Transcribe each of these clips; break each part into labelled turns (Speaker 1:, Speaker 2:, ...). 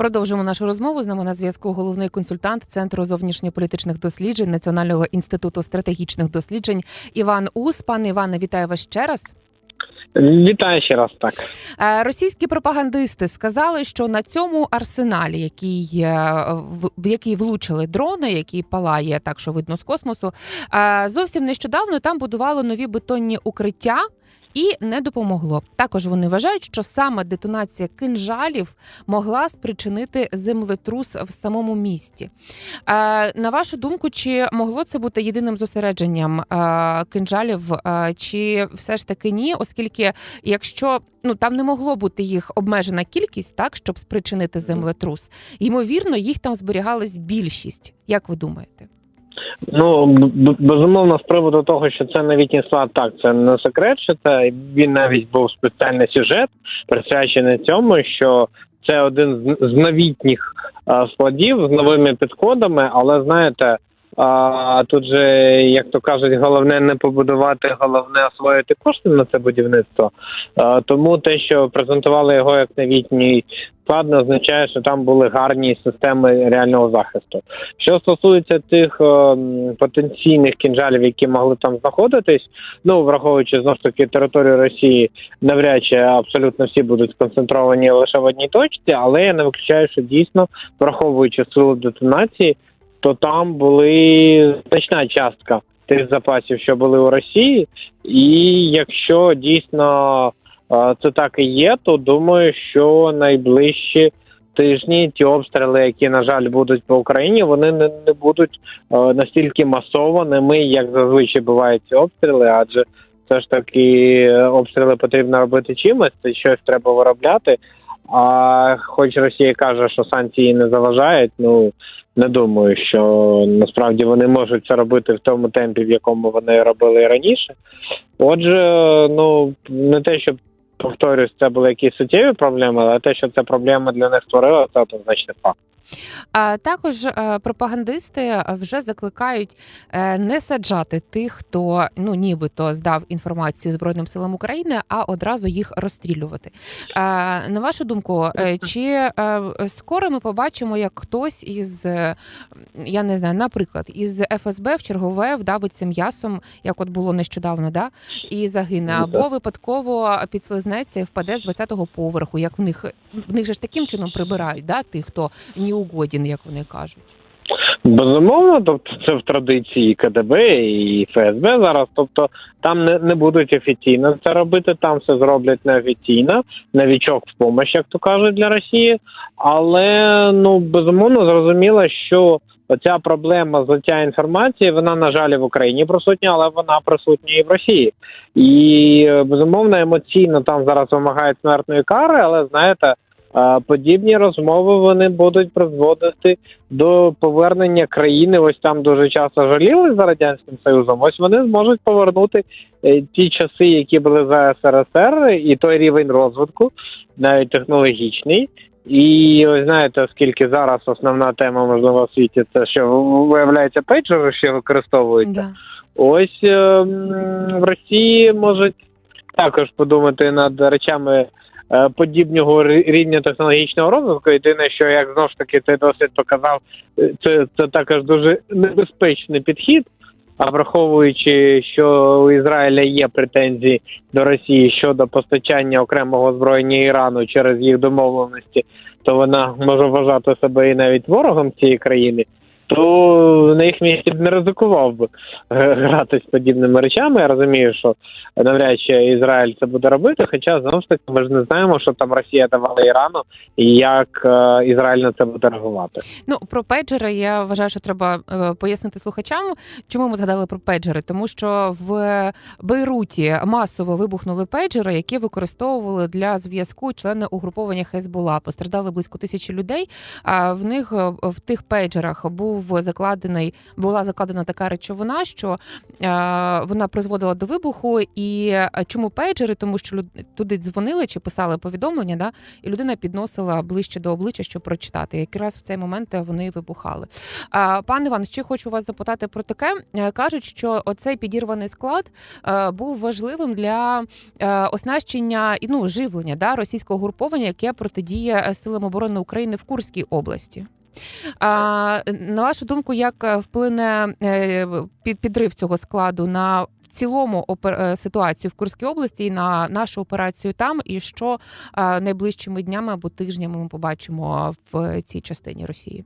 Speaker 1: Продовжуємо нашу розмову. З нами на зв'язку головний консультант Центру зовнішньополітичних досліджень Національного інституту стратегічних досліджень Іван Ус. Пане Іване, вітаю вас ще раз.
Speaker 2: Вітаю ще раз так.
Speaker 1: Е, Російські пропагандисти сказали, що на цьому арсеналі, який е, в- який влучили дрони, який палає так, що видно з космосу, е, зовсім нещодавно там будували нові бетонні укриття. І не допомогло. Також вони вважають, що саме детонація кинжалів могла спричинити землетрус в самому місті. Е, на вашу думку, чи могло це бути єдиним зосередженням е, кинжалів, е, чи все ж таки ні, оскільки якщо ну там не могло бути їх обмежена кількість, так щоб спричинити землетрус, ймовірно, їх там зберігалась більшість. Як ви думаєте?
Speaker 2: Ну безумовно, з приводу того, що це новітній склад, так це не секрет, що це він навіть був спеціальний сюжет, присвячений цьому, що це один з новітніх складів з новими підходами, але знаєте. А тут же, як то кажуть, головне не побудувати, головне освоїти кошти на це будівництво. А, тому те, що презентували його як новітній склад, не означає, що там були гарні системи реального захисту. Що стосується тих ем, потенційних кінжалів, які могли там знаходитись, ну враховуючи знову ж таки територію Росії, навряд чи абсолютно всі будуть сконцентровані лише в одній точці, але я не виключаю, що дійсно, враховуючи силу детонації, то там були значна частка тих запасів, що були у Росії, і якщо дійсно е, це так і є, то думаю, що найближчі тижні ті обстріли, які на жаль будуть по Україні, вони не, не будуть е, настільки масованими, як зазвичай бувають ці обстріли, адже все ж таки е, обстріли потрібно робити чимось, це щось треба виробляти. А хоч Росія каже, що санкції не заважають, ну не думаю, що насправді вони можуть це робити в тому темпі, в якому вони робили раніше. Отже, ну не те, щоб повторюсь, це були якісь суттєві проблеми, але те, що це проблема для них створила, це однозначний факт.
Speaker 1: Також е, пропагандисти вже закликають е, не саджати тих, хто ну нібито здав інформацію Збройним силам України, а одразу їх розстрілювати. Е, На вашу думку, чи скоро ми побачимо, як хтось із я не знаю, наприклад, із ФСБ в чергове вдавиться м'ясом, як от було нещодавно, да і загине,
Speaker 2: Ну,
Speaker 1: або випадково підслизнеться і впаде з 20-го поверху, як в них в них же ж таким чином прибирають, да, тих, хто неугоден, як вони кажуть.
Speaker 2: Безумовно, тобто це в традиції КДБ і ФСБ зараз. Тобто там не, не будуть офіційно це робити, там все зроблять неофіційно, новічок в помощь, як то кажуть, для Росії. Але ну безумовно зрозуміло, що оця проблема злиття інформації, вона на жаль в Україні присутня, але вона присутня і в Росії. І безумовно емоційно там зараз вимагають смертної кари, але знаєте. Подібні розмови вони будуть призводити до повернення країни. Ось там дуже часто жаліли за радянським союзом. Ось вони зможуть повернути е, ті часи, які були за СРСР, і той рівень розвитку, навіть технологічний. І ось знаєте, оскільки зараз основна тема можливо в світі, це що виявляється пейджери, що використовуються.
Speaker 1: Да.
Speaker 2: Ось е, в Росії можуть також подумати над речами подібного рівня технологічного розвитку. Єдине, що як знову ж таки цей досвід показав, е, це, це також дуже небезпечний підхід. А враховуючи, що у Ізраїля є претензії до Росії щодо постачання окремого озброєння Ірану через їх домовленості, то вона може вважати себе і навіть ворогом цієї країни то на їх місці б не ризикував би е, грати з подібними речами. Я розумію, що навряд чи Ізраїль це буде робити. Хоча знову ж таки ми ж не знаємо, що там Росія давала Ірану і як е, Ізраїль на це буде реагувати.
Speaker 1: Ну про пейджери я вважаю, що треба е, пояснити слухачам, чому ми згадали про пейджери, тому що в Бейруті масово вибухнули пейджери, які використовували для зв'язку члени угруповання Хезбола. Постраждали близько тисячі людей. А в них в тих пейджерах був був закладений, була закладена така речовина, що е, вона призводила до вибуху. І е, чому пейджери? Тому що люд- туди дзвонили чи писали повідомлення, да, і людина підносила ближче до обличчя, щоб прочитати. Якраз в цей момент вони вибухали. А, Пане Іван, ще хочу вас запитати про таке. Е, Кажуть, що оцей підірваний склад був важливим для оснащення і ну живлення да, російського груповання, яке протидіє силам оборони України в Курській області. А, на вашу думку, як е, вплине е, під підрив цього складу на в цілому е, ситуацію в Курській області і на нашу операцію там, і що найближчими днями або тижнями ми побачимо в цій частині Росії?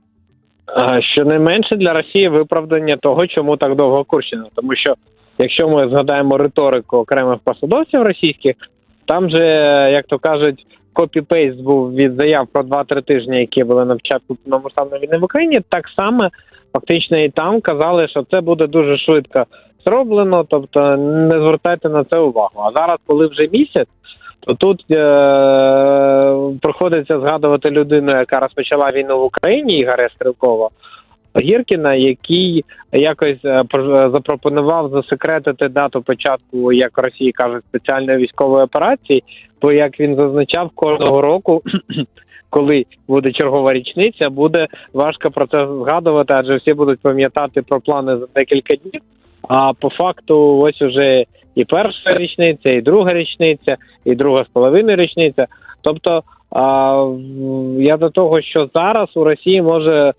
Speaker 2: Е, Щонайменше для Росії виправдання того, чому так довго Курщина. Тому що якщо ми згадаємо риторику окремих посадовців російських, там же, як то кажуть, копі-пейст був від заяв про 2-3 тижні, які були на початку повномасштабної війни в Україні. Так само фактично і там казали, що це буде дуже швидко зроблено, тобто не звертайте на це увагу. А зараз, коли вже місяць, то тут е- приходиться згадувати людину, яка розпочала війну в Україні, Ігоря Стрілкова. Гіркіна, який якось е, запропонував засекретити дату початку, як Росії кажуть, спеціальної військової операції. Бо як він зазначав, кожного року, коли буде чергова річниця, буде важко про це згадувати, адже всі будуть пам'ятати про плани за декілька днів. А по факту, ось уже і перша річниця, і друга річниця, і друга з половиною річниця. Тобто, я до того, що зараз у Росії може е,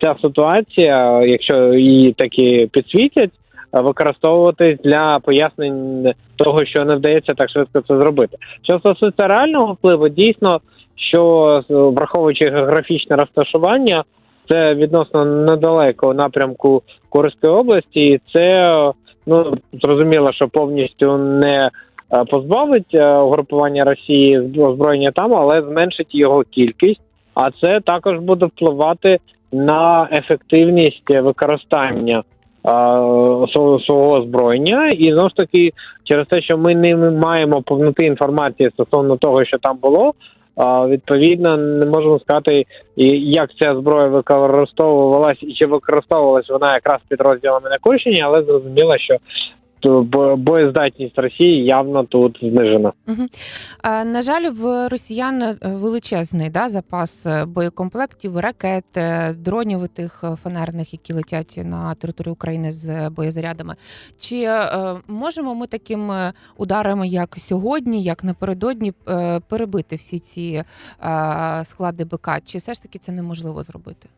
Speaker 2: ця ситуація, якщо її таки підсвітять, е, використовуватись для пояснень того, що не вдається так швидко це зробити. Що стосується реального впливу, дійсно, що враховуючи географічне розташування, це відносно недалеко напрямку Курської області, і це е, ну зрозуміло, що повністю не е, позбавить е, угрупування Росії озброєння там, але зменшить його кількість. А це також буде впливати на ефективність використання свого, озброєння, і знову ж таки, через те, що ми не маємо повноти інформації стосовно того, що там було. Відповідно, не можемо сказати, як ця зброя використовувалась і чи використовувалась вона якраз підрозділами на Курщині, але зрозуміло, що боєздатність Росії явно тут знижена.
Speaker 1: Угу. На жаль, в росіян е, величезний да, запас е, боєкомплектів, ракет, е, дронів тих фанерних, які летять на територію України з боєзарядами. Чи е, можемо ми такими ударами, як сьогодні, як напередодні, перебити всі ці е, склади БК? Чи все ж таки це неможливо зробити?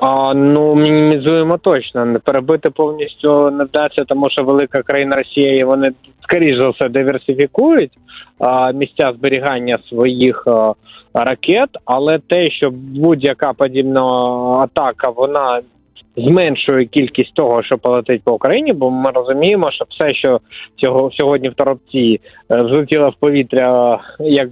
Speaker 2: А, ну, мінімізуємо точно. Не перебити повністю не вдасться, тому що велика країна Росія, і вони, скоріш за все, диверсифікують а, місця зберігання своїх а, ракет, але те, що будь-яка подібна атака, вона зменшує кількість того, що полетить по Україні, бо ми розуміємо, що все, що цього сьогодні в торопці е, взлетіло в повітря, як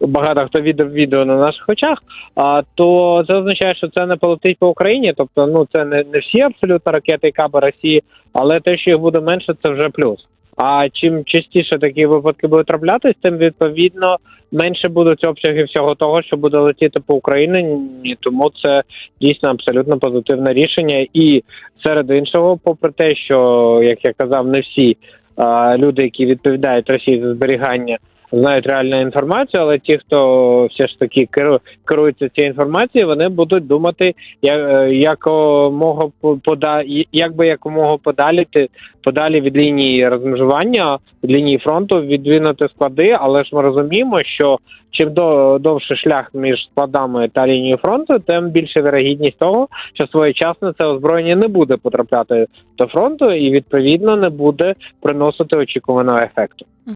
Speaker 2: багато хто відео відео на наших очах, а то це означає, що це не полетить по Україні. Тобто, ну це не, не всі абсолютно ракети і каби Росії, але те, що їх буде менше, це вже плюс. А чим частіше такі випадки будуть траплятись, тим відповідно менше будуть обсяги всього того, що буде летіти по Україні. Тому це дійсно абсолютно позитивне рішення. І серед іншого, попри те, що як я казав, не всі а, люди, які відповідають Росії за зберігання, знають реальну інформацію, але ті, хто все ж таки керу- керується цією інформацією, вони будуть думати, як якомога по- пода як би якомога подаліти подалі від лінії розмежування, від лінії фронту відвинути склади. Але ж ми розуміємо, що чим до довший шлях між складами та лінією фронту, тим більше вірогідність того, що своєчасно це озброєння не буде потрапляти до фронту і відповідно не буде приносити очікуваного ефекту.